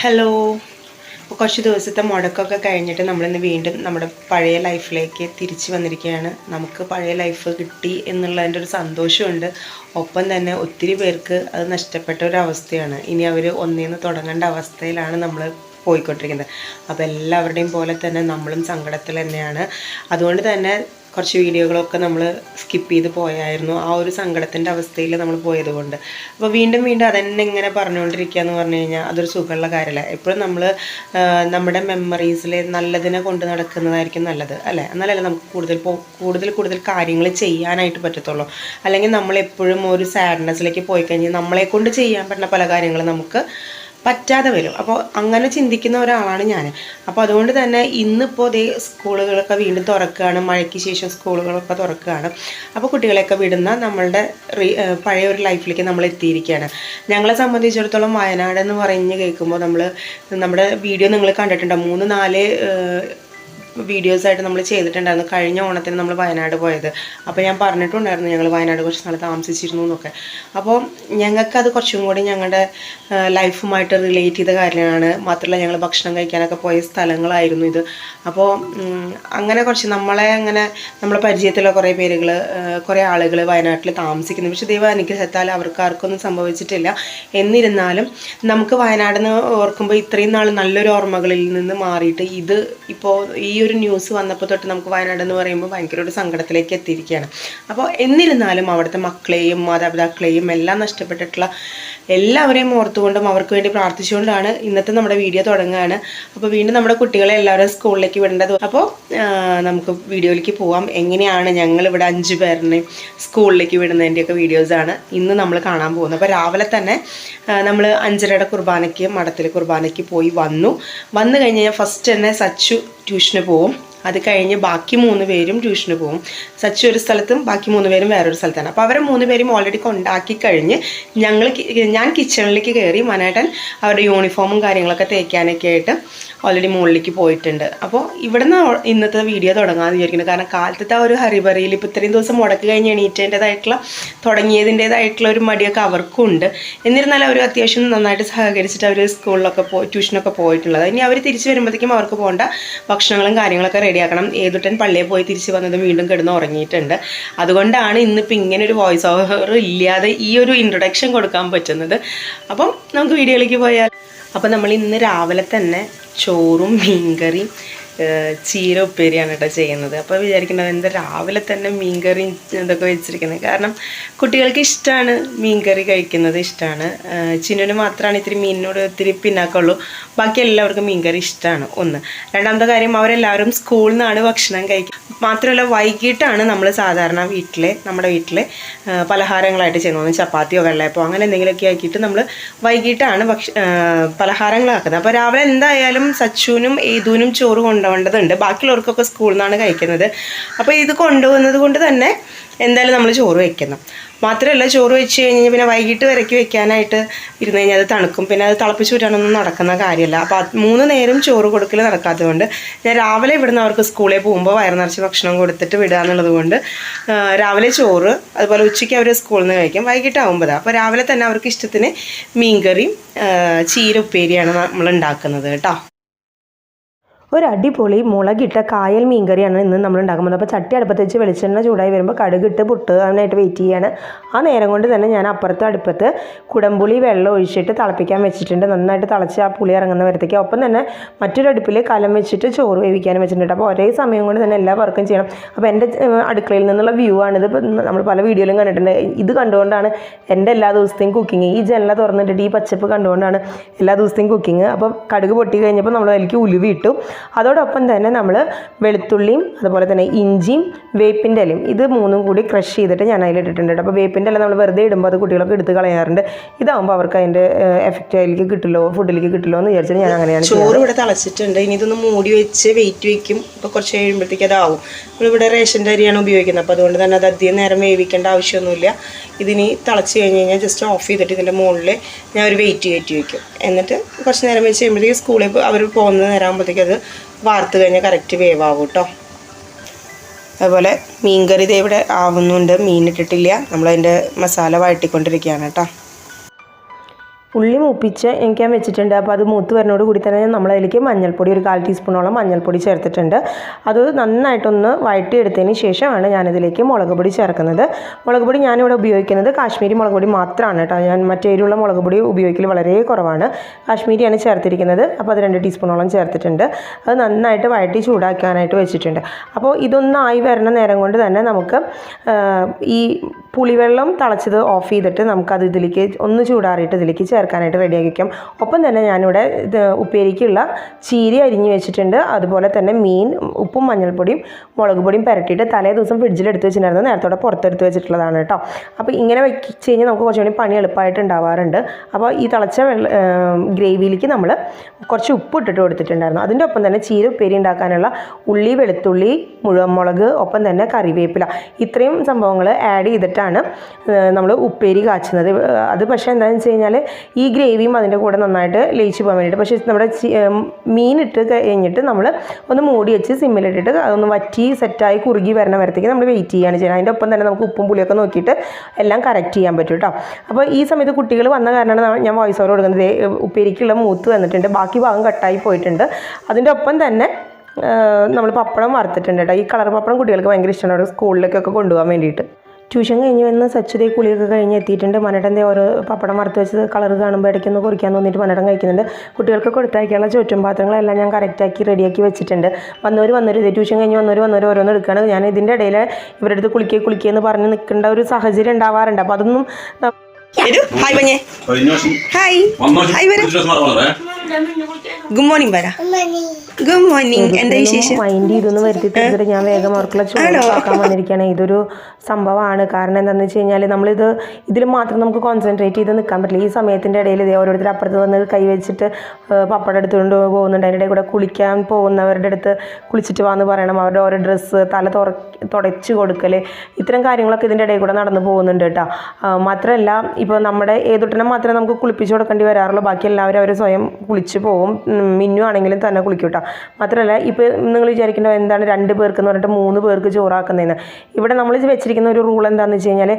Hello അപ്പോൾ കുറച്ച് ദിവസത്തെ മുടക്കമൊക്കെ കഴിഞ്ഞിട്ട് നമ്മളിന്ന് വീണ്ടും നമ്മുടെ പഴയ ലൈഫിലേക്ക് തിരിച്ചു വന്നിരിക്കുകയാണ്. നമുക്ക് പഴയ ലൈഫ് കിട്ടി എന്നുള്ളതിന്റെ ഒരു സന്തോഷമുണ്ട്. ഒപ്പം തന്നെ ഒത്തിരി പേർക്ക് അത് നഷ്ടപ്പെട്ട ഒരു അവസ്ഥയാണ്. ഇനി അവർ ഒന്നേന്ന് തുടങ്ങേണ്ട അവസ്ഥയിലാണ് നമ്മൾ പോയിക്കൊണ്ടിരിക്കുന്നത്. അപ്പോൾ എല്ലാവരുടെയും പോലെ തന്നെ നമ്മളും സങ്കടത്തിൽ തന്നെയാണ്. അതുകൊണ്ട് തന്നെ കുറച്ച് വീഡിയോകളൊക്കെ നമ്മൾ സ്കിപ്പ് ചെയ്ത് പോയായിരുന്നു. ആ ഒരു സങ്കടത്തിന്റെ അവസ്ഥയിൽ നമ്മൾ പോയതുകൊണ്ട് അപ്പോൾ വീണ്ടും വീണ്ടും അതന്നെ ഇങ്ങനെ പറഞ്ഞുകൊണ്ടിരിക്കുക എന്ന് പറഞ്ഞു കഴിഞ്ഞാൽ അതൊരു സുഖമുള്ള കാര്യമല്ല. എപ്പോഴും നമ്മൾ നമ്മുടെ മെമ്മറീസിൽ നല്ലതിനെ കൊണ്ട് നടക്കുന്നതായിരിക്കും നല്ലത് അല്ലേ? എന്നാലല്ലേ നമുക്ക് കൂടുതൽ കൂടുതൽ കൂടുതൽ കാര്യങ്ങൾ ചെയ്യാനായിട്ട് പറ്റത്തുള്ളൂ. അല്ലെങ്കിൽ നമ്മളെപ്പോഴും ഒരു സാഡ്നെസ്സിലേക്ക് പോയി കഴിഞ്ഞാൽ നമ്മളെ കൊണ്ട് ചെയ്യാൻ പറ്റുന്ന പല കാര്യങ്ങളും നമുക്ക് പറ്റാതെ വരും. അപ്പോൾ അങ്ങനെ ചിന്തിക്കുന്ന ഒരാളാണ് ഞാൻ അപ്പോൾ അതുകൊണ്ട് തന്നെ ഇന്നിപ്പോൾ ഇതേ സ്കൂളുകളൊക്കെ വീണ്ടും തുറക്കുകയാണ്. മഴയ്ക്ക് ശേഷം സ്കൂളുകളൊക്കെ തുറക്കുകയാണ്. അപ്പോൾ കുട്ടികളെയൊക്കെ വിടുന്ന നമ്മളുടെ പഴയ ഒരു ലൈഫിലേക്ക് നമ്മൾ എത്തിയിരിക്കുകയാണ്. ഞങ്ങളെ സംബന്ധിച്ചിടത്തോളം വയനാട് എന്ന് പറഞ്ഞ് കേൾക്കുമ്പോൾ നമ്മൾ നമ്മുടെ വീഡിയോ നിങ്ങൾ കണ്ടിട്ടുണ്ടോ? മൂന്ന് നാല് ഏഹ് വീഡിയോസ് ആയിട്ട് നമ്മൾ ചെയ്തിട്ടുണ്ടായിരുന്നു. കഴിഞ്ഞ ഓണത്തിന് നമ്മൾ വയനാട് പോയത്. അപ്പോൾ ഞാൻ പറഞ്ഞിട്ടുണ്ടായിരുന്നു ഞങ്ങൾ വയനാട് കുറച്ച് നാൾ താമസിച്ചിരുന്നു എന്നൊക്കെ. അപ്പോൾ ഞങ്ങൾക്കത് കുറച്ചും കൂടി ഞങ്ങളുടെ ലൈഫുമായിട്ട് റിലേറ്റ് ചെയ്ത കാര്യമാണ്. മാത്രമല്ല ഞങ്ങൾ ഭക്ഷണം കഴിക്കാനൊക്കെ പോയ സ്ഥലങ്ങളായിരുന്നു ഇത്. അപ്പോൾ അങ്ങനെ കുറച്ച് നമ്മളെ അങ്ങനെ നമ്മളെ പരിചയത്തിലുള്ള കുറേ പേരുകൾ കുറേ ആളുകൾ വയനാട്ടിൽ താമസിക്കുന്നു. പക്ഷേ ദൈവം അനുഗ്രഹത്താൽ അവർക്ക് ആർക്കൊന്നും സംഭവിച്ചിട്ടില്ല. എന്നിരുന്നാലും നമുക്ക് വയനാട് എന്ന് ഓർക്കുമ്പോൾ ഇത്രയും നാൾ നല്ലൊരു ഓർമ്മകളിൽ നിന്ന് മാറിയിട്ട് ഇത് ഇപ്പോൾ ഈ ന്യൂസ് വന്നപ്പോൾ തൊട്ട് നമുക്ക് വയനാട് എന്ന് പറയുമ്പോൾ ഭയങ്കര ഒരു സങ്കടത്തിലേക്ക് എത്തിയിരിക്കുകയാണ്. അപ്പോൾ എന്നിരുന്നാലും അവിടുത്തെ മക്കളെയും മാതാപിതാക്കളെയും എല്ലാം നഷ്ടപ്പെട്ടിട്ടുള്ള എല്ലാവരെയും ഓർത്തുകൊണ്ടും അവർക്ക് വേണ്ടി പ്രാർത്ഥിച്ചുകൊണ്ടാണ് ഇന്നത്തെ നമ്മുടെ വീഡിയോ തുടങ്ങുകയാണ്. അപ്പോൾ വീണ്ടും നമ്മുടെ കുട്ടികളെ എല്ലാവരും സ്കൂളിലേക്ക് വിടേണ്ടത് അപ്പോൾ നമുക്ക് വീഡിയോയിലേക്ക് പോവാം. എങ്ങനെയാണ് ഞങ്ങൾ ഇവിടെ അഞ്ച് പേരിനെ സ്കൂളിലേക്ക് വിടുന്നതിന്റെയൊക്കെ വീഡിയോസാണ് ഇന്ന് നമ്മൾ കാണാൻ പോകുന്നത്. അപ്പോൾ രാവിലെ തന്നെ നമ്മൾ അഞ്ചരയുടെ കുർബാനയ്ക്ക് മഠത്തിൽ കുർബാനയ്ക്ക് പോയി വന്നു. വന്നു കഴിഞ്ഞ് ഫസ്റ്റ് തന്നെ സച്ചു ട്യൂഷന് പോവും അത് കഴിഞ്ഞ് ബാക്കി മൂന്ന് പേരും ട്യൂഷന് പോകും സച്ചു ഒരു സ്ഥലത്തും ബാക്കി മൂന്ന് പേരും വേറൊരു സ്ഥലത്താണ്. അപ്പോൾ അവരെ മൂന്ന് പേരും ഓൾറെഡി കൊണ്ടാക്കി കഴിഞ്ഞ് ഞങ്ങൾ ഞാൻ കിച്ചണിലേക്ക് കയറി മനേട്ടൻ അവരുടെ യൂണിഫോമും കാര്യങ്ങളൊക്കെ തേക്കാനൊക്കെ ആയിട്ട് ഓൾറെഡി മുകളിലേക്ക് പോയിട്ടുണ്ട്. അപ്പോൾ ഇവിടുന്ന് ഇന്നത്തെ വീഡിയോ തുടങ്ങാമെന്ന് വിചാരിക്കുന്നത് കാരണം കാലത്തത്തെ ആ ഒരു ഹരിബറിയിൽ ഇപ്പോൾ ഇത്രയും ദിവസം മുടക്ക് കഴിഞ്ഞ് എണീറ്റേണ്ടതായിട്ടുള്ള തുടങ്ങിയതിന്റേതായിട്ടുള്ള ഒരു മടിയൊക്കെ അവർക്കും ഉണ്ട് എന്നിരുന്നാലും അവർ അത്യാവശ്യം നന്നായിട്ട് സഹകരിച്ചിട്ട് അവർ സ്കൂളിലൊക്കെ പോയി ട്യൂഷനൊക്കെ പോയിട്ടുള്ളത്. ഇനി അവർ തിരിച്ച് വരുമ്പോഴത്തേക്കും അവർക്ക് പോകേണ്ട ഭക്ഷണങ്ങളും കാര്യങ്ങളൊക്കെ റെഡിയാക്കണം. ഏതുട്ടൻ പള്ളിയിൽ പോയി തിരിച്ച് വന്നത് വീണ്ടും കിടന്ന് ഉറങ്ങിയിട്ടുണ്ട്. അതുകൊണ്ടാണ് ഇന്നിപ്പോൾ ഇങ്ങനെ ഒരു വോയിസ് ഓവർ ഇല്ലാതെ ഈ ഒരു ഇൻട്രൊഡക്ഷൻ കൊടുക്കാൻ പറ്റുന്നത്. അപ്പം നമുക്ക് വീഡിയോയിലേക്ക് പോയാൽ അപ്പോൾ നമ്മൾ ഇന്ന് രാവിലെ തന്നെ ചോറും മീൻകറിയും ചീര ഉപ്പേരിയാണ് കേട്ടോ ചെയ്യുന്നത്. അപ്പോൾ വിചാരിക്കുന്നത് എന്താ രാവിലെ തന്നെ മീൻകറി ഇതൊക്കെ വെച്ചിരിക്കുന്നത്. കാരണം കുട്ടികൾക്ക് ഇഷ്ടമാണ് മീൻകറി കഴിക്കുന്നത് ഇഷ്ടമാണ് ചിന്നുന് മാത്രമാണ് ഇത്തിരി മീനിനോട് ഒത്തിരി പിന്നാക്കമുള്ളൂ ബാക്കി എല്ലാവർക്കും മീൻകറി ഇഷ്ടമാണ് ഒന്ന്. രണ്ടാമത്തെ കാര്യം അവരെല്ലാവരും സ്കൂളിൽ നിന്നാണ് ഭക്ഷണം കഴിക്കുക മാത്രമല്ല വൈകിട്ടാണ് നമ്മൾ സാധാരണ വീട്ടിലെ നമ്മുടെ വീട്ടിലെ പലഹാരങ്ങളായിട്ട് ചെയ്യുന്നത്. ചപ്പാത്തിയോ വെള്ളയപ്പോ അങ്ങനെ എന്തെങ്കിലുമൊക്കെ ആക്കിയിട്ട് നമ്മൾ വൈകിട്ടാണ് ഭക്ഷ പലഹാരങ്ങളാക്കുന്നത്. അപ്പോൾ രാവിലെ എന്തായാലും സച്ചുവിനും ഏതുവിനും ചോറ് കൊണ്ടുപോകേണ്ടതുണ്ട് ബാക്കിയുള്ളവർക്കൊക്കെ സ്കൂളിൽ നിന്നാണ് കഴിക്കുന്നത്. അപ്പോൾ ഇത് കൊണ്ടുപോകുന്നത് കൊണ്ട് തന്നെ എന്തായാലും നമ്മൾ ചോറ് വെക്കണം മാത്രമല്ല ചോറ് വെച്ച് കഴിഞ്ഞ് പിന്നെ വൈകിട്ട് വരയ്ക്ക് വെക്കാനായിട്ട് ഇരുന്ന് കഴിഞ്ഞാൽ അത് തണുക്കും. പിന്നെ അത് തിളപ്പിച്ച് വിട്ടാനൊന്നും നടക്കുന്ന കാര്യമല്ല അപ്പോൾ മൂന്ന് നേരം ചോറ് കൊടുക്കൽ നടക്കാത്തതുകൊണ്ട് ഞാൻ രാവിലെ ഇവിടുന്ന് അവർക്ക് സ്കൂളിൽ പോകുമ്പോൾ വയറുനിറച്ച് ഭക്ഷണം കൊടുത്തിട്ട് വിടുക എന്നുള്ളത് കൊണ്ട് രാവിലെ ചോറ് അതുപോലെ ഉച്ചയ്ക്ക് അവർ സ്കൂളിൽ നിന്ന് കഴിക്കും. വൈകിട്ടാവുമ്പോൾ അപ്പോൾ രാവിലെ തന്നെ അവർക്ക് ഇഷ്ടത്തിന് മീൻകറിയും ചീര ഉപ്പേരിയാണ് നമ്മൾ ഉണ്ടാക്കുന്നത് കേട്ടോ. ഒരു അടിപൊളി മുളകിട്ട കായൽ മീൻ കറിയാണ് ഇന്ന് നമ്മൾ ഉണ്ടാക്കുന്നത് അപ്പോൾ ചട്ടി അടുപ്പത്ത് വെച്ച് വെളിച്ചെണ്ണ ചൂടായി വരുമ്പോൾ കടുകിട്ട് പൊട്ടുകാനായിട്ട് വെയിറ്റ് ചെയ്യാണ്. ആ നേരം കൊണ്ട് തന്നെ ഞാൻ അപ്പുറത്തെ അടുപ്പത്ത് കുടംപുളി വെള്ളം ഒഴിച്ചിട്ട് തിളപ്പിക്കാൻ വെച്ചിട്ടുണ്ട്. നന്നായിട്ട് തിളച്ച് ആ പുളി ഇറങ്ങുന്ന വരത്തേക്ക്. ഒപ്പം തന്നെ മറ്റൊരു അടുപ്പിൽ കലം വെച്ചിട്ട് ചോറ് വേവിക്കാനും വെച്ചിട്ടുണ്ട്. അപ്പോൾ ഒരേ സമയം കൊണ്ട് തന്നെ എല്ലാ വർക്കും ചെയ്യണം. അപ്പോൾ എന്റെ അടുക്കളയിൽ നിന്നുള്ള വ്യൂ ആണിത്. നമ്മൾ പല വീഡിയോയിലും കണ്ടിട്ടുണ്ട്. ഇത് കണ്ടുകൊണ്ടാണ് എന്റെ എല്ലാ ദിവസത്തെയും കുക്കിങ് ഈ ജനല തുറന്നിട്ടിട്ട് ഈ പച്ചപ്പ് കണ്ടുകൊണ്ടാണ് എല്ലാ ദിവസത്തെയും കുക്കിങ് അപ്പോൾ കടുക് പൊട്ടി കഴിഞ്ഞപ്പോൾ നമ്മൾ അതിലേക്ക് ഉലുവി ഇട്ടു. അതോടൊപ്പം തന്നെ നമ്മൾ വെളുത്തുള്ളിയും അതുപോലെ തന്നെ ഇഞ്ചിയും വേപ്പിന്റെ ഇലയും ഇത് മൂന്നും കൂടി ക്രഷ് ചെയ്തിട്ട് ഞാൻ അതിൽ ഇട്ടിട്ടുണ്ട് അപ്പോൾ വേപ്പിന്റെ ഇല നമ്മൾ വെറുതെ ഇടുമ്പോൾ അത് കുട്ടികളൊക്കെ എടുത്ത് കളയാറുണ്ട്. ഇതാകുമ്പോൾ അവർക്ക് അതിന്റെ എഫക്റ്റ് അതിലേക്ക് കിട്ടില്ലോ ഫുഡിലേക്ക് കിട്ടില്ലോ എന്ന് വിചാരിച്ചിട്ട് ഞാൻ അങ്ങനെയാണ് ചോറ് ഇവിടെ തളച്ചിട്ടുണ്ട്. ഇനി ഇതൊന്ന് മൂടി വെച്ച് വെയിറ്റ് വെക്കും. അപ്പോൾ കുറച്ച് കഴിയുമ്പോഴത്തേക്ക് അതാവും നമ്മളിവിടെ റേഷന്റെ അരിയാണ് ഉപയോഗിക്കുന്നത്. അപ്പോൾ അതുകൊണ്ട് തന്നെ അത് അധികം നേരം വേവിക്കേണ്ട ആവശ്യമൊന്നുമില്ല. ഇതിനി തിളച്ച് കഴിഞ്ഞ് കഴിഞ്ഞാൽ ജസ്റ്റ് ഓഫ് ചെയ്തിട്ട് ഇതിന്റെ മുകളിൽ ഞാൻ ഒരു വെയിറ്റ് കയറ്റി വെക്കും. എന്നിട്ട് കുറച്ച് നേരം വെച്ച് കഴിയുമ്പോഴത്തേക്ക് സ്കൂളിൽ അവർ പോകുന്ന നേരം ആകുമ്പോഴത്തേക്ക് അത് വാർത്ത് കഴിഞ്ഞാൽ കറക്റ്റ് വേവാവും കേട്ടോ അതുപോലെ മീൻകറി ദേ ഇവിടെ ആവുന്നുണ്ട്. മീൻ ഇട്ടിട്ടില്ല. നമ്മളതിന്റെ മസാല വഴട്ടിക്കൊണ്ടിരിക്കുകയാണ് കേട്ടോ ഉള്ളി മൂപ്പിച്ച് എനിക്ക് ഞാൻ വെച്ചിട്ടുണ്ട്. അപ്പോൾ അത് മൂത്ത് വരുന്നതോട് കൂടി തന്നെ നമ്മളതിലേക്ക് മഞ്ഞൾപ്പൊടി ഒരു കാൽ ടീസ്പൂണോളം മഞ്ഞൾപ്പൊടി ചേർത്തിട്ടുണ്ട്. അത് നന്നായിട്ടൊന്ന് വഴറ്റിയെടുത്തതിന് ശേഷമാണ് ഞാനിതിലേക്ക് മുളക് പൊടി ചേർക്കുന്നത്. മുളക് പൊടി ഞാനിവിടെ ഉപയോഗിക്കുന്നത് കാശ്മീരി മുളക് പൊടി മാത്രമാണ് കേട്ടോ. ഞാൻ മറ്റേരിയുള്ള മുളക് പൊടി ഉപയോഗിക്കൽ വളരെ കുറവാണ്. കാശ്മീരിയാണ് ചേർത്തിരിക്കുന്നത്. അപ്പോൾ അത് രണ്ട് ടീസ്പൂണോളം ചേർത്തിട്ടുണ്ട്. അത് നന്നായിട്ട് വഴറ്റി ചൂടാക്കാനായിട്ട് വെച്ചിട്ടുണ്ട്. അപ്പോൾ ഇതൊന്നായി വരുന്ന നേരം കൊണ്ട് തന്നെ നമുക്ക് ഈ പുളിവെള്ളം തളച്ചത് ഓഫ് ചെയ്തിട്ട് നമുക്കത് ഇതിലേക്ക് ഒന്ന് ചൂടാറിയിട്ട് ഇതിലേക്ക് ചേർക്കാനായിട്ട് റെഡിയാക്കി വയ്ക്കാം ഒപ്പം തന്നെ ഞാനിവിടെ ഇത് ഉപ്പേരിക്കുള്ള ചീരി അരിഞ്ഞു വെച്ചിട്ടുണ്ട്. അതുപോലെ തന്നെ മീൻ ഉപ്പും മഞ്ഞൾപ്പൊടിയും മുളക് പൊടിയും പുരട്ടിയിട്ട് തലേ ദിവസം ഫ്രിഡ്ജിൽ എടുത്ത് വെച്ചിട്ടുണ്ടായിരുന്നു. നേരത്തോടെ പുറത്തെടുത്ത് വെച്ചിട്ടുള്ളതാണ് കേട്ടോ. അപ്പോൾ ഇങ്ങനെ വെച്ച് കഴിഞ്ഞാൽ നമുക്ക് കുറച്ചുകൂടി പണി എളുപ്പമായിട്ട് ഉണ്ടാവാറുണ്ട്. അപ്പോൾ ഈ തിളച്ച ഗ്രേവിയിലേക്ക് നമ്മൾ കുറച്ച് ഉപ്പ് ഇട്ടിട്ട് കൊടുത്തിട്ടുണ്ടായിരുന്നു. അതിന്റെ ഒപ്പം തന്നെ ചീര ഉപ്പേരി ഉണ്ടാക്കാനുള്ള ഉള്ളി വെളുത്തുള്ളി മുഴുവൻ മുളക് ഒപ്പം തന്നെ കറിവേപ്പില. ഇത്രയും സംഭവങ്ങൾ ആഡ് ചെയ്തിട്ടാണ് നമ്മൾ ഉപ്പേരി കാച്ചുന്നത്. അത് പക്ഷേ എന്താണെന്ന് വെച്ച് കഴിഞ്ഞാൽ ഈ ഗ്രേവിയും അതിന്റെ കൂടെ നന്നായിട്ട് ലയിച്ച് പോകാൻ വേണ്ടിയിട്ട്. പക്ഷേ നമ്മുടെ മീനിട്ട് കഴിഞ്ഞിട്ട് നമ്മൾ ഒന്ന് മൂടി വെച്ച് സിമ്മിലിട്ടിട്ട് അതൊന്ന് വറ്റി സെറ്റായി കുറുകി വരണ വരത്തേക്ക് നമ്മൾ വെയിറ്റ് ചെയ്യുകയാണ് ചെയ്യുന്നത്. അതിന്റെ ഒപ്പം തന്നെ നമുക്ക് ഉപ്പും പുളിയൊക്കെ നോക്കിയിട്ട് എല്ലാം കറക്റ്റ് ചെയ്യാൻ പറ്റും കേട്ടോ. അപ്പോൾ ഈ സമയത്ത് കുട്ടികൾ വന്ന കാരണമാണ് ഞാൻ വോയിസ് ഓവർ കൊടുക്കുന്നത്. ഉപ്പേരിക്കുള്ള മൂത്ത് വന്നിട്ടുണ്ട്. ബാക്കി ഭാഗം കട്ടായി പോയിട്ടുണ്ട്. അതിന്റെ ഒപ്പം തന്നെ നമ്മൾ പപ്പടം വറുത്തിട്ടുണ്ട് കേട്ടോ. ഈ കളർ പപ്പടം കുട്ടികൾക്ക് ഭയങ്കര ഇഷ്ടമാണ്. സ്കൂളിലേക്കൊക്കെ കൊണ്ടുപോകാൻ വേണ്ടിയിട്ട്. ട്യൂഷൻ കഴിഞ്ഞ് വന്ന് സച്ചുദേ കുളിയൊക്കെ കഴിഞ്ഞ് എത്തിയിട്ടുണ്ട്. മനടന്റെ ഓരോ പപ്പടം വറുത്ത് വെച്ചത് കളർ കാണുമ്പോൾ ഇടയ്ക്കൊന്ന് കുറിക്കാൻ തോന്നിയിട്ട് മനടം കഴിക്കുന്നുണ്ട്. കുട്ടികൾക്ക് കൊടുത്തയക്കാനുള്ള ചുറ്റും പാത്രങ്ങളെല്ലാം ഞാൻ കറക്റ്റാക്കി റെഡിയാക്കി വെച്ചിട്ടുണ്ട്. വന്നവർ വന്നവർ ഇത് ട്യൂഷൻ കഴിഞ്ഞ് വന്നവർ വന്നവർ ഓരോന്ന് എടുക്കുകയാണ് ഞാൻ ഇതിന്റെ ഇടയിൽ ഇവരുടെ അടുത്ത് കുളിക്കുക കുളിക്കുക എന്ന് പറഞ്ഞ് നിൽക്കേണ്ട ഒരു സാഹചര്യം ഉണ്ടാവാറുണ്ട്. അപ്പോൾ അതൊന്നും ഹായ് ഹായ്. വന്ന. ഹായ് വരാം. ഗുഡ് മോർണിംഗ് പറ ഗുഡ് മോർണിംഗ് എന്താ വിശേഷം? മൈൻഡ് ഇതൊന്നും വരുത്തി തീർത്തിട്ട് ഞാൻ വേഗം അവർക്കുള്ള ചോദിക്കാൻ വന്നിരിക്കുകയാണ്. ഇതൊരു സംഭവമാണ്. കാരണം എന്താണെന്ന് വെച്ച് കഴിഞ്ഞാൽ നമ്മളിത് ഇതിൽ മാത്രം നമുക്ക് കോൺസെൻട്രേറ്റ് ചെയ്ത് നിൽക്കാൻ പറ്റില്ല. ഈ സമയത്തിന്റെ ഇടയിൽ ഇതേ ഓരോരുത്തർ അപ്പുറത്ത് വന്ന് കൈ വെച്ചിട്ട് ഏഹ്, പപ്പടം എടുത്തുകൊണ്ട് പോകുന്നുണ്ട്. അതിന്റെ ഇടയിൽ കൂടെ കുളിക്കാൻ പോകുന്നവരുടെ അടുത്ത് കുളിച്ചിട്ട് വാന്ന് പറയണം. അവരുടെ ഓരോ ഡ്രസ്സ് തല തുറ തുടച്ച് കൊടുക്കൽ ഇത്തരം കാര്യങ്ങളൊക്കെ ഇതിന്റെ ഇടയിൽ കൂടെ നടന്നു പോകുന്നുണ്ട് കേട്ടോ. മാത്രമല്ല ഇപ്പോൾ നമ്മുടെ ഏതൊട്ടനെ മാത്രമേ നമുക്ക് കുളിപ്പിച്ച് കൊടുക്കേണ്ടി വരാറുള്ളൂ. ബാക്കി എല്ലാവരും അവർ സ്വയം കുളിച്ച് പോകും മിന്നു ആണെങ്കിലും തന്നെ കുളിക്കും കേട്ടോ. മാത്രമല്ല ഇപ്പോൾ നിങ്ങൾ വിചാരിക്കേണ്ട എന്താണ് രണ്ട് പേർക്ക് എന്ന് പറഞ്ഞിട്ട് മൂന്ന് പേർക്ക് ചോറാക്കുന്നതെന്ന് ഇവിടെ നമ്മൾ വെച്ചിരിക്കുന്ന ഒരു റൂൾ എന്താണെന്ന് വെച്ച് കഴിഞ്ഞാൽ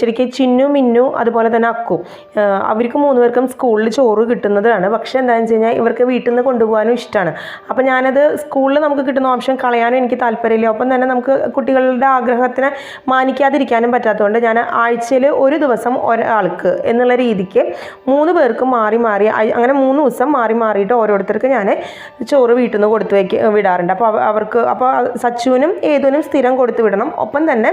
ശരിക്കും ചിന്നു മിന്നു അതുപോലെ തന്നെ അക്കു അവർക്ക് മൂന്ന് പേർക്കും സ്കൂളിൽ ചോറ് കിട്ടുന്നതാണ്. പക്ഷേ എന്താണെന്ന് വെച്ച് കഴിഞ്ഞാൽ ഇവർക്ക് വീട്ടിൽ നിന്ന് കൊണ്ടുപോകാനും ഇഷ്ടമാണ് അപ്പോൾ ഞാനത് സ്കൂളിൽ നമുക്ക് കിട്ടുന്ന ഓപ്ഷൻ കളയാനും എനിക്ക് താല്പര്യമില്ല. ഒപ്പം തന്നെ നമുക്ക് കുട്ടികളുടെ ആഗ്രഹത്തിനെ മാനിക്കാതിരിക്കാനും പറ്റാത്തതുകൊണ്ട് ഞാൻ ആഴ്ചയിൽ ഒരു ദിവസം ഒരാൾക്ക് എന്നുള്ള രീതിക്ക് മൂന്ന് പേർക്ക് മാറി മാറി അങ്ങനെ മൂന്ന് ദിവസം മാറി മാറിയിട്ട് ഓരോരുത്തർക്ക് ഞാൻ ചോറ് വീട്ടിൽ നിന്ന് കൊടുത്തു വയ്ക്ക് വിടാറുണ്ട്. അപ്പോൾ അവർക്ക് അപ്പോൾ സച്ചുവിനും ഏതുവിനും സ്ഥിരം കൊടുത്തു വിടണം. ഒപ്പം തന്നെ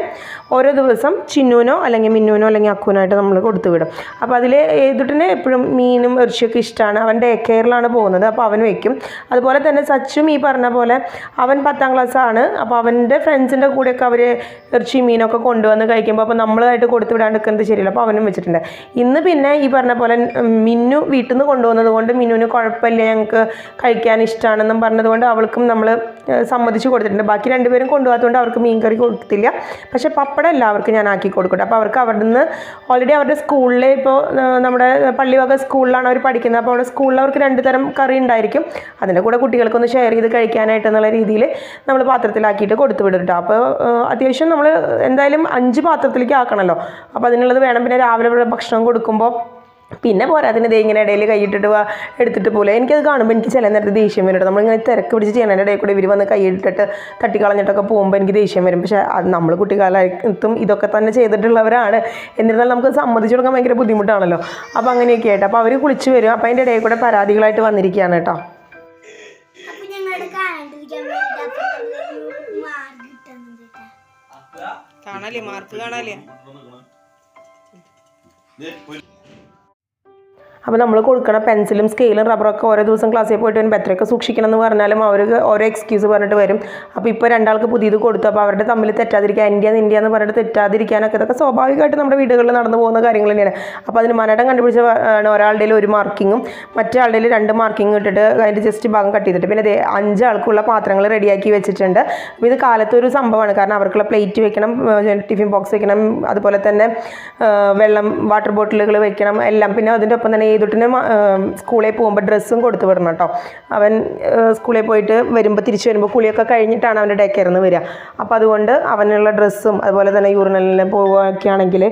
ഓരോ ദിവസം ചിന്നുവിനോ അല്ലെങ്കിൽ മിന്നുവിനോ അല്ലെങ്കിൽ അക്കുവിനായിട്ട് നമ്മൾ കൊടുത്തു വിടും. അപ്പോൾ അതിൽ ഏതുട്ടിന് എപ്പോഴും മീനും ഇറച്ചിയൊക്കെ ഇഷ്ടമാണ്. അവൻ ഡേ കെയറിലാണ് പോകുന്നത്. അപ്പോൾ അവൻ വയ്ക്കും അതുപോലെ തന്നെ സച്ചും ഈ പറഞ്ഞ പോലെ അവൻ പത്താം ക്ലാസ്സാണ്. അപ്പോൾ അവന്റെ ഫ്രണ്ട്സിന്റെ കൂടെയൊക്കെ അവർ ഇറച്ചി മീനൊക്കെ കൊണ്ടുവന്ന് കഴിക്കുമ്പോൾ അപ്പോൾ നമ്മളായിട്ട് കൊടുത്തു വിടാണ്ട് നിൽക്കുന്നത് ശരിയല്ല. അപ്പോൾ അവനും വെച്ചിട്ടുണ്ട്. ഇന്ന് പിന്നെ ഈ പറഞ്ഞ പോലെ മിന്നു വീട്ടിൽ നിന്ന് കൊണ്ടുവന്നത് കൊണ്ട് മിന്നുവിന് കുഴപ്പമില്ല ഞങ്ങൾക്ക് കഴിക്കാൻ ഇഷ്ടമാണെന്നും പറഞ്ഞതുകൊണ്ട് അവൾക്കും നമ്മൾ സമ്മതിച്ച് കൊടുത്തിട്ടുണ്ട്. ബാക്കി രണ്ടുപേരും കൊണ്ടുപോകാത്തതുകൊണ്ട് അവർക്ക് മീൻ കറി കൊടുത്തില്ല. പക്ഷേ പപ്പടം എല്ലാവർക്കും ഞാൻ ആക്കി കൊടുക്കട്ടെ. അപ്പോൾ അവർക്ക് അവിടെ നിന്ന് ഓൾറെഡി അവരുടെ സ്കൂളിൽ ഇപ്പോൾ നമ്മുടെ പള്ളിവക സ്കൂളിലാണ് അവർ പഠിക്കുന്നത്. അപ്പോൾ അവിടെ സ്കൂളിൽ അവർക്ക് രണ്ട് തരം കറി ഉണ്ടായിരിക്കും. അതിന്റെ കൂടെ കുട്ടികൾക്കൊന്ന് ഷെയർ ചെയ്ത് കഴിക്കാനായിട്ട് എന്നുള്ള രീതിയിൽ നമ്മൾ പാത്രത്തിലാക്കിയിട്ട് കൊടുത്തു വിടും കേട്ടോ അപ്പോൾ അത്യാവശ്യം നമ്മൾ എന്തായാലും അഞ്ച് പാത്രത്തിലേക്ക് ആക്കണമല്ലോ അപ്പോൾ അതിനുള്ളത് വേണം. പിന്നെ രാവിലെ ഭക്ഷണം കൊടുക്കുമ്പോൾ പിന്നെ പോരാ. അതിന് ദേ ഇങ്ങനെ ഇടയിൽ കൈയിട്ടിട്ട് എടുത്തിട്ട് പോലെ. എനിക്കത് കാണുമ്പോൾ എനിക്ക് ചില നേരത്തെ ദേഷ്യം വരും. നമ്മളിങ്ങനെ തിരക്ക് പിടിച്ച് ചെയ്യണതിന്റെ ഇടയിൽ കൂടെ ഇവർ വന്ന് കൈയിട്ടിട്ട് തട്ടിക്കളഞ്ഞിട്ടൊക്കെ പോകുമ്പോൾ എനിക്ക് ദേഷ്യം വരും. പക്ഷേ അത് നമ്മൾ കുട്ടിക്കാലത്തും ഇതൊക്കെ തന്നെ ചെയ്തിട്ടുള്ളവരാണ്. എന്നിരുന്നാൽ നമുക്ക് സമ്മതിച്ചു കൊടുക്കാൻ ഭയങ്കര ബുദ്ധിമുട്ടാണല്ലോ. അപ്പോൾ അങ്ങനെയൊക്കെ ആയിട്ട്. അപ്പോൾ അവർ കുളിച്ച് വരും. അപ്പോൾ അതിന്റെ ഇടയിൽ കൂടെ പരാതികളായിട്ട് വന്നിരിക്കുകയാണ് കേട്ടോ കാണാലേ മാർക്ക് കാണാലേ അപ്പോൾ നമ്മൾ കൊടുക്കണ പെൻസിലും സ്കെയിലും റബ്ബറൊക്കെ ഓരോ ദിവസം ക്ലാസ്സിൽ പോയിട്ട് വരുമ്പോൾ എത്രയൊക്കെ സൂക്ഷിക്കണം എന്ന് പറഞ്ഞാലും അവർക്ക് ഓരോ എക്സ്ക്യൂസ് പറഞ്ഞിട്ട് വരും. അപ്പോൾ ഇപ്പോൾ രണ്ടാൾക്ക് പുതിയത് കൊടുത്തു. അപ്പോൾ അവരുടെ തമ്മിൽ തെറ്റാതിരിക്കാൻ ഇന്ത്യ ഇന്ത്യ എന്ന് പറഞ്ഞിട്ട് തെറ്റാതിരിക്കാനൊക്കെ ഇതൊക്കെ സ്വാഭാവികമായിട്ട് നമ്മുടെ വീടുകളിൽ നടന്നു പോകുന്ന കാര്യങ്ങൾ തന്നെയാണ്. അപ്പോൾ അതിന് മനടം കണ്ടുപിടിച്ച ഒരാളുടെ ഒരു മാർക്കിങ്ങും മറ്റേ രണ്ട് മാർക്കിങ് ഇട്ടിട്ട് അതിന്റെ ജസ്റ്റ് ഭാഗം കട്ട് ചെയ്തിട്ട് പിന്നെ അഞ്ച് അഞ്ചാൾക്കുള്ള പാത്രങ്ങൾ റെഡിയാക്കി വെച്ചിട്ടുണ്ട്. അപ്പോൾ ഇത് കാലത്തൊരു സംഭവമാണ്. കാരണം അവർക്കുള്ള പ്ലേറ്റ് വെക്കണം ടിഫിൻ ബോക്സ് വെക്കണം അതുപോലെ തന്നെ വെള്ളം വാട്ടർ ബോട്ടിലുകൾ വെക്കണം എല്ലാം. പിന്നെ അതിന്റെ ഒപ്പം തന്നെ ഏതൊട്ടിനും സ്കൂളിൽ പോകുമ്പോൾ ഡ്രസ്സും കൊടുത്തു വിടണം കേട്ടോ. അവൻ സ്കൂളിൽ പോയിട്ട് വരുമ്പോൾ തിരിച്ച് വരുമ്പോൾ കുളിയൊക്കെ കഴിഞ്ഞിട്ടാണ് അവന്റെ ഡേ കെയറിന്ന് വരിക. അപ്പോൾ അതുകൊണ്ട് അവനുള്ള ഡ്രസ്സും അതുപോലെ തന്നെ യൂറിനലിന് പോവുകയാണെങ്കിൽ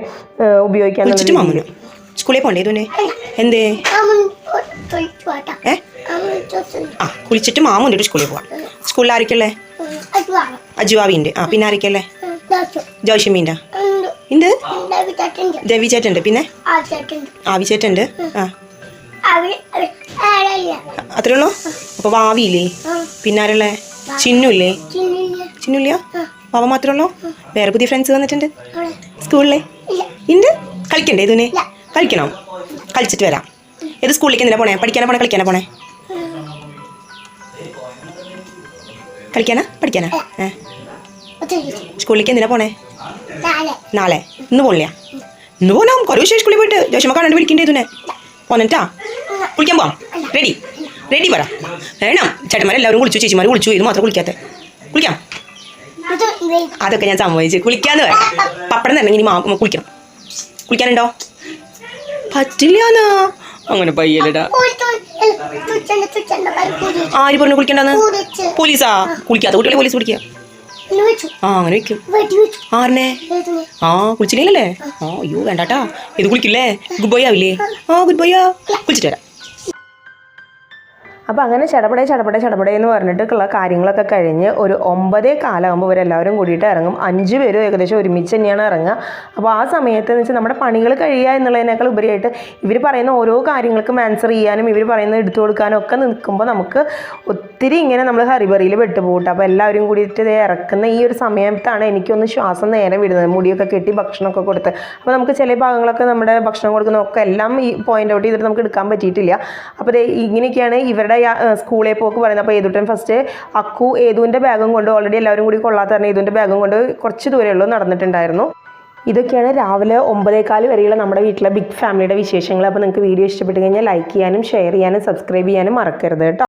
ഉപയോഗിക്കാൻ സ്കൂളിൽ പോകണ്ടേ ഇതുനെ എന്തേ? ഏ? ആ കുളിച്ചിട്ട് മാമ കൊണ്ടിട്ട് സ്കൂളിൽ പോവാം. സ്കൂളിൽ ആരൊക്കെയല്ലേ അജുവാവിന്റെ. ആ പിന്നെ ആരൊക്കെയല്ലേ ജോഷിമീന്റെ. ഉണ്ട് രവി ചേട്ടുണ്ട് പിന്നെ? ആവി ചേട്ടുണ്ട് ആ. അത്രേ ഉള്ളൂ? അപ്പൊ വാവിയില്ലേ? പിന്നെ ആരല്ലേ? ചിന്നുല്ലേ? ചിന്നില്ല. വാവ മാത്രമേ ഉള്ളൂ? വേറെ പുതിയ ഫ്രണ്ട്സ് വന്നിട്ടുണ്ട്? സ്കൂളിലെ? ഉണ്ട് കളിക്കണ്ടേ ഇതിനെ. കളിക്കണം? കളിച്ചിട്ട് വരാം. ഏത് സ്കൂളിലേക്ക് എന്തിനാ പോണേ? പഠിക്കാനാ പോണേ? കളിക്കാനാ പോണേ? കളിക്കാനാ? പഠിക്കാനാ? ഏ. ഒത്തിരി സ്കൂളിലേക്ക് എന്തിനാ പോണേ? നാളെ. ഇന്ന് പോണില്ല. ഇന്ന് പോനാം കുറേ വിഷയം സ്കൂളിൽ പോയിട്ട് ജോഷമ്മ കാണാണ്ട് വിളിക്കണ്ടേ ഇതിനെ? പോന്നിട്ടാ? കുളിക്കാൻ പോവാം. റെഡി റെഡി പറ. വേണം. ചേട്ടന്മാരെല്ലാവരും കുളിച്ചു ചേച്ചിമാർ കുളിച്ചു. ഇത് മാത്രം കുളിക്കാത്ത. കുളിക്കാം. അതൊക്കെ ഞാൻ സമ്മതിച്ചു. കുളിക്കാന്ന് പറയാം പപ്പടം തന്നെ ഇനി മാ കുളിക്കണം. കുളിക്കാനുണ്ടോ? പറ്റില്ലാന്നാ. അങ്ങനെ പയ്യലടാ ആര് പറഞ്ഞു കുളിക്കണ്ടെന്ന്? പോലീസാ. കുളിക്കാത്ത കുട്ടികളെ പോലീസ് പിടിക്കുക ആ അങ്ങനെ വെക്കും വെടി വെച്ചു ആറിനെ ഏതിനെ ആ കുളിച്ചില്ലേ ആ അയ്യോ വേണ്ടാട്ടാ ഇത് കുളിക്കില്ലേ ഗുഡ് ബോയ് ആവില്ലേ ആ ഗുഡ് ബോയാ കുളിച്ചിട്ട് വരാം അപ്പോൾ അങ്ങനെ ചടപടേ ചടപടേ ചടപടേ എന്ന് പറഞ്ഞിട്ടുള്ള കാര്യങ്ങളൊക്കെ കഴിഞ്ഞ് ഒരു ഒമ്പതേ കാലാകുമ്പോൾ ഇവരെല്ലാവരും കൂടിയിട്ട് ഇറങ്ങും. അഞ്ച് പേരും ഏകദേശം ഒരുമിച്ച് തന്നെയാണ് ഇറങ്ങുക. അപ്പോൾ ആ സമയത്ത് എന്ന് വെച്ചാൽ നമ്മുടെ പണികൾ കഴിയുക എന്നുള്ളതിനേക്കാൾ ഉപരിയായിട്ട് ഇവർ പറയുന്ന ഓരോ കാര്യങ്ങൾക്കും ആൻസർ ചെയ്യാനും ഇവർ പറയുന്നത് എടുത്തു കൊടുക്കാനും ഒക്കെ നിൽക്കുമ്പോൾ നമുക്ക് ഒത്തിരി ഇങ്ങനെ നമ്മൾ ഹറിബറിയിൽ വെട്ടുപോട്ട് അപ്പോൾ എല്ലാവരും കൂടിയിട്ട് ഇറക്കുന്ന ഈ ഒരു സമയത്താണ് എനിക്കൊന്ന് ശ്വാസം നേരെ വിടുന്നത്. മുടിയൊക്കെ കെട്ടി ഭക്ഷണമൊക്കെ കൊടുത്ത്. അപ്പോൾ നമുക്ക് ചില ഭാഗങ്ങളൊക്കെ നമ്മുടെ ഭക്ഷണം കൊടുക്കുന്നതൊക്കെ എല്ലാം ഈ പോയിന്റ് ഔട്ട് ചെയ്തിട്ട് നമുക്ക് എടുക്കാൻ പറ്റിയിട്ടില്ല. അപ്പോൾ ഇങ്ങനെയൊക്കെയാണ് ഇവരുടെ സ്കൂളിൽ പോക്ക് പറയുന്നത്. അപ്പോൾ ഏതുട്ടൻ ഫസ്റ്റ് അക്കു ഏതുവിന്റെ ബാഗും കൊണ്ട് ഓൾറെഡി എല്ലാവരും കൂടി കൊള്ളാത്ത തന്നെ ഏതുവിന്റെ ബാഗും കൊണ്ട് കുറച്ച് ദൂരമുള്ളൂ നടന്നിട്ടുണ്ടായിരുന്നു. ഇതൊക്കെയാണ് രാവിലെ ഒമ്പതേക്കാൽ വരെയുള്ള നമ്മുടെ വീട്ടിലെ ബിഗ് ഫാമിലിയുടെ വിശേഷങ്ങൾ. അപ്പോൾ നിങ്ങൾക്ക് വീഡിയോ ഇഷ്ടപ്പെട്ട് കഴിഞ്ഞാൽ ലൈക്ക് ചെയ്യാനും ഷെയർ ചെയ്യാനും സബ്സ്ക്രൈബ് ചെയ്യാനും മറക്കരുത് കേട്ടോ.